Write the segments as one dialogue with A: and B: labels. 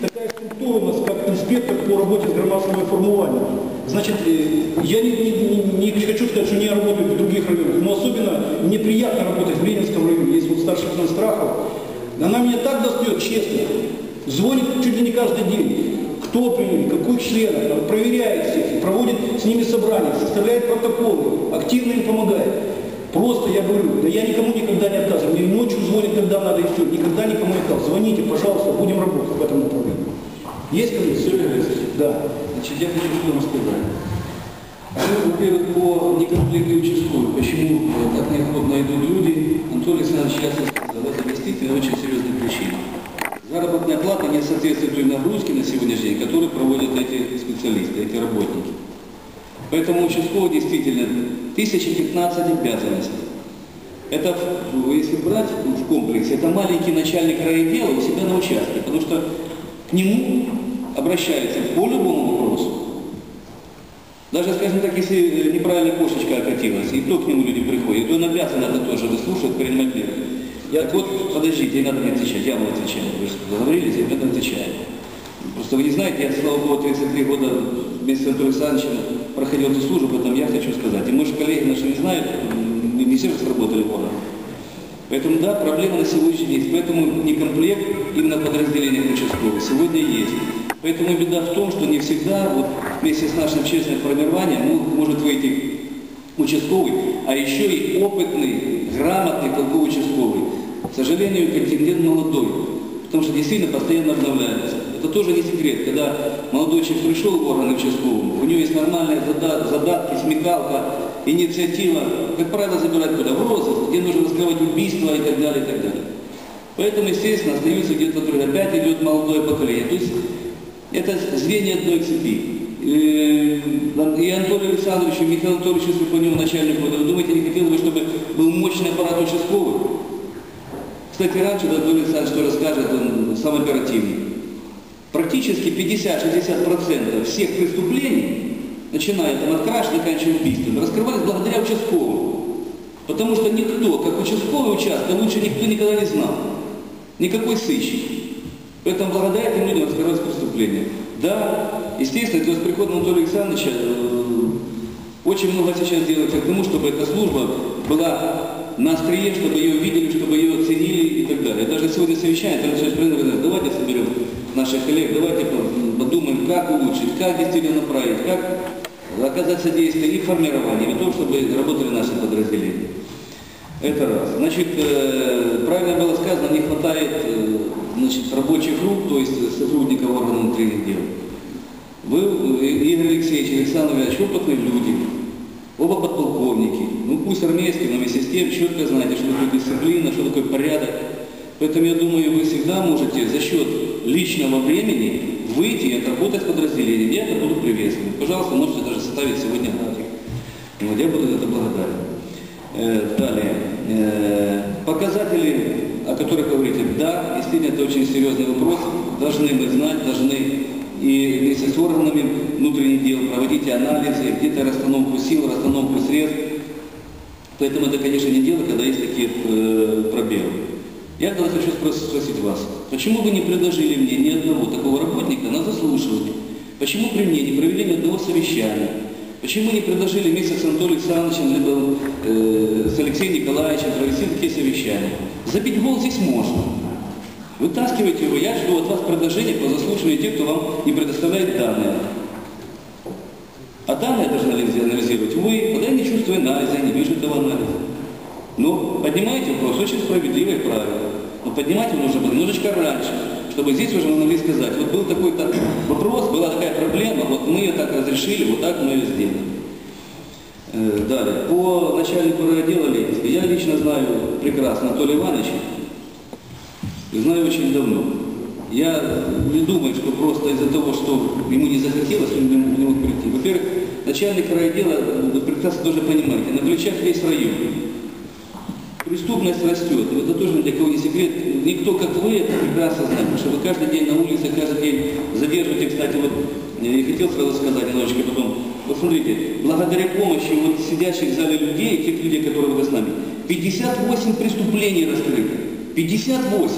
A: Такая структура у нас, как инспектор по работе с громадскими формированиями. Значит, э, я не, не- не хочу сказать, что не работаю в других районах, но особенно мне приятно работать в Ленинском районе, есть вот старший лейтенант Страхов. Она меня так достает, честно. Звонит чуть ли не каждый день. Кто приняли, какой член, проверяет всех, проводит с ними собрания, составляет протоколы, активно им помогает. Просто я говорю, да я никому никогда не отказываю. Мне ночью звонят, когда надо, и все. Никогда никому не отказываю. Звоните, пожалуйста, будем работать в этом направлении. Есть комиссия? Да.
B: Значит, я хочу вам сказать. Ну, во-первых, по некомплекту участковых, почему э, так неохотно идут люди, Анатолий Александрович ясно сказал, это действительно очень серьезная причина. Заработная плата не соответствует той нагрузке на сегодняшний день, которую проводят эти специалисты, эти работники. Поэтому участковый действительно 1015 обязанностей. Это, если брать в комплексе, это маленький начальник райотдела у себя на участке, потому что к нему обращаются по любому вопросу. Даже, скажем так, если неправильно кошечка окатилась, и то к нему люди приходят, то он обязан это тоже выслушивать, принимать меры. Так вот, подождите, надо мне отвечать, я вам отвечаю. Вы же договорились, я это отвечаю. Просто вы не знаете, я, слава богу, 33 года вместе с Анатолием Александровичем проходил эту службу, поэтому я хочу сказать. И может коллеги наши не знают, м, не все же сработали в органах. Поэтому да, проблема на сегодняшний день есть. Поэтому некомплект именно в подразделениях участковых сегодня есть. Поэтому беда в том, что не всегда вот, вместе с нашим честным формированием ну, может выйти участковый, а еще и опытный, грамотный толковый участковый. К сожалению, контингент молодой, потому что действительно постоянно обновляется. Это тоже не секрет, когда молодой человек пришел в органы участкового, у него есть нормальные зада- задатки, смекалка, инициатива, как правило, забирать куда? В розыск, где нужно раскрывать убийства и так далее, и так далее. Поэтому, естественно, остаются где-то другие. Опять идет молодое поколение. То есть это звенья одной цепи. Э, И Анатолию Александровичу, и Михаилу Анатольевичу Суханеву, начальнику, вы думаете, не хотелось бы, чтобы был мощный аппарат участковых? Кстати, раньше Анатолий Александрович что расскажет, он сам оперативный. Практически 50-60% всех преступлений, начиная там, от краж, заканчивая убийством, раскрывались благодаря участковым. Потому что никто, как участковый участок, лучше никто никогда не знал. Никакой сыщик. Поэтому благодаря этим людям раскрывались преступления. Да, естественно, это с приходом Анатолия Александровича э, очень много сейчас делается к тому, чтобы эта служба была на острие, чтобы ее видели, чтобы ее оценили и так далее. Даже сегодня совещание, Анатолий Александрович говорит, давайте соберем наших коллег, давайте подумаем, как улучшить, как действительно направить, как оказать содействие и в формировании, и в том, чтобы работали наши подразделения. Это раз. Значит, э, правильно было сказано, не хватает э, значит, рабочих рук, то есть сотрудников органов внутренних дел. Вы, э, Игорь Алексеевич, Александр Ильич, опытные люди, оба подполковники. Ну пусть армейские, но вместе с тем четко знаете, что такое дисциплина, что такое порядок. Поэтому я думаю, вы всегда можете за счет личного времени выйти и отработать с подразделением. Я это буду приветствовать. Пожалуйста, можете даже составить сегодня график. Вот я буду это благодарен. Э, Далее. Э, Показатели, о которых говорите, да, действительно, это очень серьезный вопрос. Должны мы знать, должны и вместе с органами внутренних дел проводить анализы, где-то расстановку сил, расстановку средств. Поэтому это, конечно, не дело, когда есть такие э, пробелы. Я тогда хочу спрос- спросить вас, почему вы не предложили мне ни одного такого работника на заслушивание? Почему при мне не провели ни одного совещания? Почему не предложили вместе с Анатолием Александровичем, либо э, с Алексеем Николаевичем провести такие совещания? Забить гол здесь можно. Вытаскивайте его, я жду от вас предложения по заслушиванию тех, кто вам не предоставляет данные. А данные должны анализи- анализировать вы, когда я не чувствую анализа, я не вижу этого анализа. Но поднимаете вопрос очень справедливо и правильно. Но поднимать его нужно было немножечко раньше, чтобы здесь уже мы могли сказать, вот был такой-то вопрос, была такая проблема, вот мы ее так разрешили, вот так мы ее сделали. Э, Далее. По начальнику райотдела Ленинска. Я лично знаю прекрасно Анатолия Ивановича, и знаю очень давно. Я не думаю, что просто из-за того, что ему не захотелось, он не мог- прийти. Во-первых, начальник райотдела, вы прекрасно тоже понимаете, на ключах весь район. Преступность растет, и это тоже для кого не секрет. Никто, как вы, это прекрасно знает, потому что вы каждый день на улице, каждый день задерживаете. Кстати, вот я и хотел сразу сказать немножечко потом. Вот смотрите, благодаря помощи вот сидящих в зале людей, тех людей, которые вы с нами, 58 преступлений раскрыто. 58.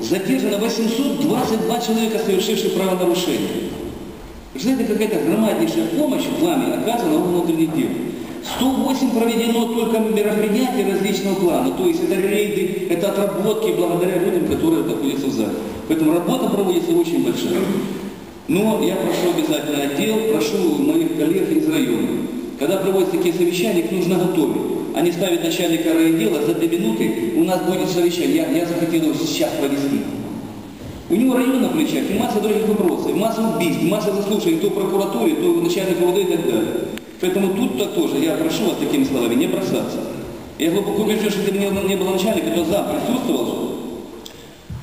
B: задержано 822 человека, совершивших правонарушения. Представляете, какая-то громаднейшая помощь вами оказана в внутренних дел. 108 проведено только мероприятий различного плана, то есть это рейды, это отработки благодаря людям, которые находятся в зале. Поэтому работа проводится очень большая. Но я прошу обязательно отдел, прошу моих коллег из района. Когда проводятся такие совещания, их нужно готовить. Они ставят начальника райотдела, за две минуты у нас будет совещание. Я, я захотел его сейчас провести. У него район на плечах и масса других вопросов, масса убийств, масса заслушаний то в прокуратуре, то в начальнике УВД и так далее. Поэтому тут -то тоже я прошу вас такими словами не бросаться. Я глубоко убежден, что если бы не, было начальника, то зам присутствовал.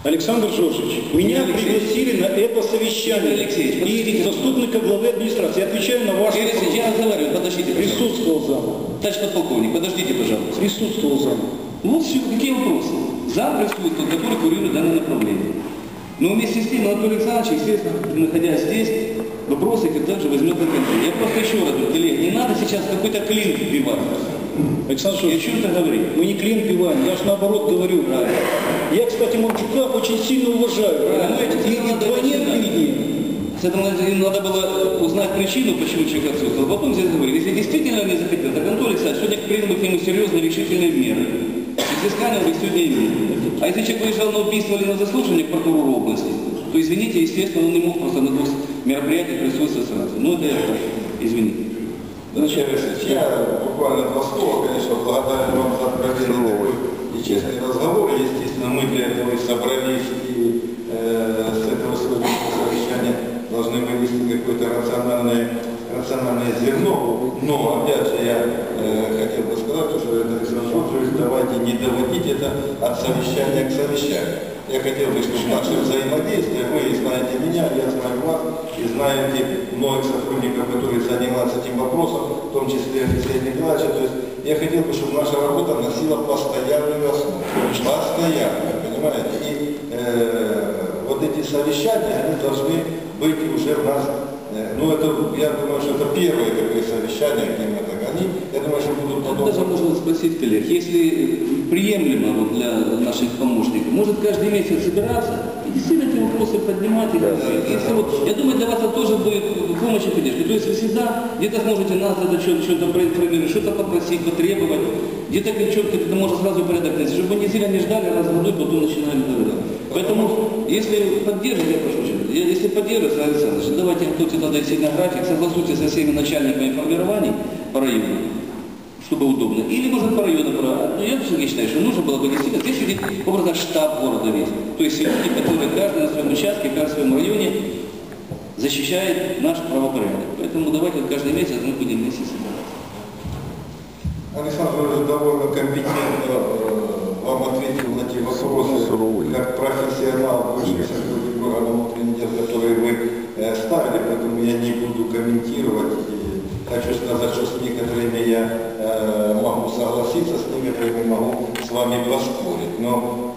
A: Александр Жоржевич, меня
B: Алексеевич.
A: пригласили на это совещание.
B: Игорь Алексеевич,
A: и заступника главы администрации. Я отвечаю на ваш вопрос.
B: я разговариваю, подождите, пожалуйста.
A: Присутствовал зам.
B: Товарищ подполковник, подождите, пожалуйста.
A: Присутствовал зам.
B: Вот все, какие вопросы? Зам присутствует, который курирует данное направление. Но вместе с тем Анатолий Александрович, естественно, находясь здесь, вопросы их также возьмет на контроль. Я просто еще раз говорю, коллеги, не надо сейчас какой-то клин вбивать.
A: Александр
B: Я
A: Жоржевич,
B: что это говорю?
A: мы не клин пиваем, я же наоборот говорю. Я, кстати, Марчука очень сильно уважаю. Понимаете? И, и вдвойне обиднее.
B: С этим надо, было узнать причину, почему человек отсутствовал. Потом здесь говорили, если действительно не захотел, так Анатолий Александрович, сегодня принял бы к нему серьезные решительные меры. Взыскание бы сегодня имел. А если человек выезжал на убийство или на заслуживание к прокурору области, то, извините, естественно, он не мог просто на двух мероприятиях присутствовать сразу. Ну, это. Извините.
C: Начальник я буквально два слова, конечно, благодарен вам за проведенный такой и честный разговор. Естественно, мы для этого и собрались, и э, с этого сегодняшнего совещания должны вывести какое-то рациональное, рациональное зерно. Но, опять же, я э, хотел бы сказать, что Александр Жоржевич, давайте не доводить это от совещания к совещанию. Я хотел бы, чтобы наше взаимодействие, вы знаете меня, я знаю вас, и знаете многих сотрудников, которые занимаются этим вопросом, в том числе Алексея Николаевича. То есть я хотел бы, чтобы наша работа носила постоянную основу. Постоянно, понимаете? И э, вот эти совещания, они должны быть уже у нас, э, ну это, я думаю, что это первое такое совещание, где мы так, они, я думаю, что будут потом...
B: Даже можно спросить коллег, если приемлемо вот для наших помощников, может каждый месяц собираться и действительно эти вопросы поднимать и говорить. Если вот, я думаю, для вас это тоже будет помощь и поддержка. То есть вы всегда где-то сможете нас это что-то, что-то проинформировать, что-то попросить, потребовать, где-то четко это можно сразу порядок найти, чтобы не сильно не ждали, раз в году, потом начинаем говорить. Поэтому, если поддержите, я прошу, если поддержите, Александр, Александрович, давайте кто-то тогда сильно график, согласуйте со всеми начальниками формирований по району, чтобы удобно. Или, может, по району. Но я все-таки считаю, что нужно было бы действительно, здесь сидит образно штаб города весь. То есть люди, которые каждый на своем участке, каждый в своем районе защищает наш правопорядок. Поэтому давайте вот каждый месяц мы будем вместе собираться.
C: Александр уже довольно компетентно э, вам ответил на те вопросы, как профессионал, бывший сотрудник органа внутренних дел, которые вы э, ставили, поэтому я не буду комментировать. Хочу сказать, что с некоторыми я э, могу согласиться, с некоторыми могу с вами поспорить. Но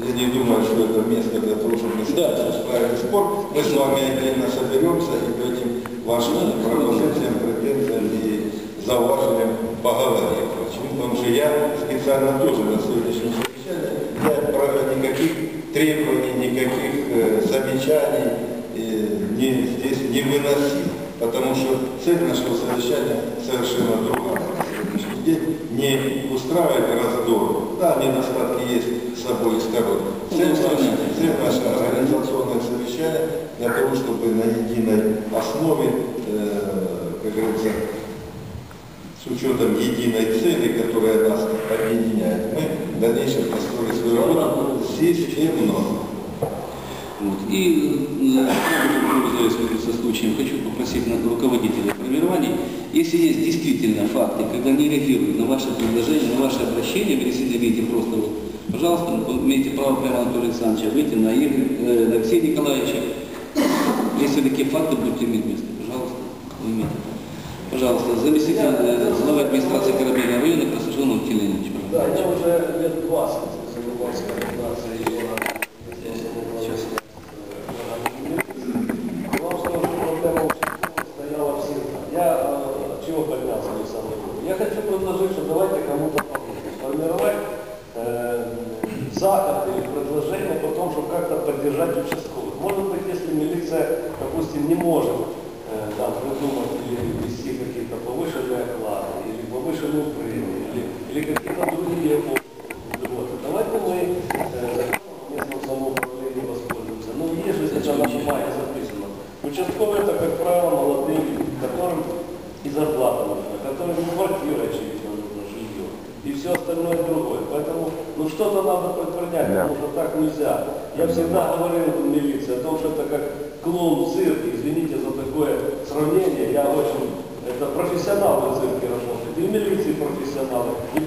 C: я не думаю, что это место для того, чтобы мы сейчас устраивали спор. Мы с вами отдельно соберемся и по этим вашим пропозициям, претензиям и зауважением поговорим. Почему? Потому что я специально тоже на сегодняшнем совещании, я правда никаких требований, никаких э, замечаний э, не, здесь не выносил. Потому что цель нашего совещания совершенно другая на сегодняшний день. Не устраивать раздор. Да, недостатки есть с обоих сторон. Цель цель наша организационное совещание для того, чтобы на единой основе, э, как говорится, с учетом единой цели, которая нас объединяет, мы в дальнейшем построили свою работу системно.
B: Вот. И, э, со случаем, хочу попросить руководителей формирований, если есть действительно факты, когда не реагируют на ваши предложения, на ваши обращения, вы действительно видите просто вот, пожалуйста, вы имеете право прямо Анатолия Александровича выйти на, Игоря, э, на Алексея Николаевича. Если такие факты будут иметь место, пожалуйста, вы имеете право. Пожалуйста, заместитель э, главы администрации Корабельного района Красожонов Тиленович.
D: Да, я уже лет 20 занимался координацией его Сейчас. Вам скажу, что проблема общества стояла всегда. Я э, чего поднялся, Александр Ильич? Я хочу предложить, что давайте кому-то помочь. Сформировать э, заход или предложение по тому, что поддержать участковых. Может быть, если милиция, допустим, не может э, там придумать или ввести какие-то повышенные оклады, или повышенную премию, или, или какие-то другие льготы. Давайте мы э, законом о местном самоуправлении воспользуемся. Ну, есть же это на бумаге записано. Участковые это, как правило, молодые люди, которым и зарплата нужна, которым и квартира очевидно нужна, жилье, и все остальное другое. Поэтому, ну что-то надо предпринять, потому что так нельзя. Я всегда говорил в милиции о том, что это как клоун в извините за такое сравнение, я очень, это профессионалы в работают, и милиции профессионалы, и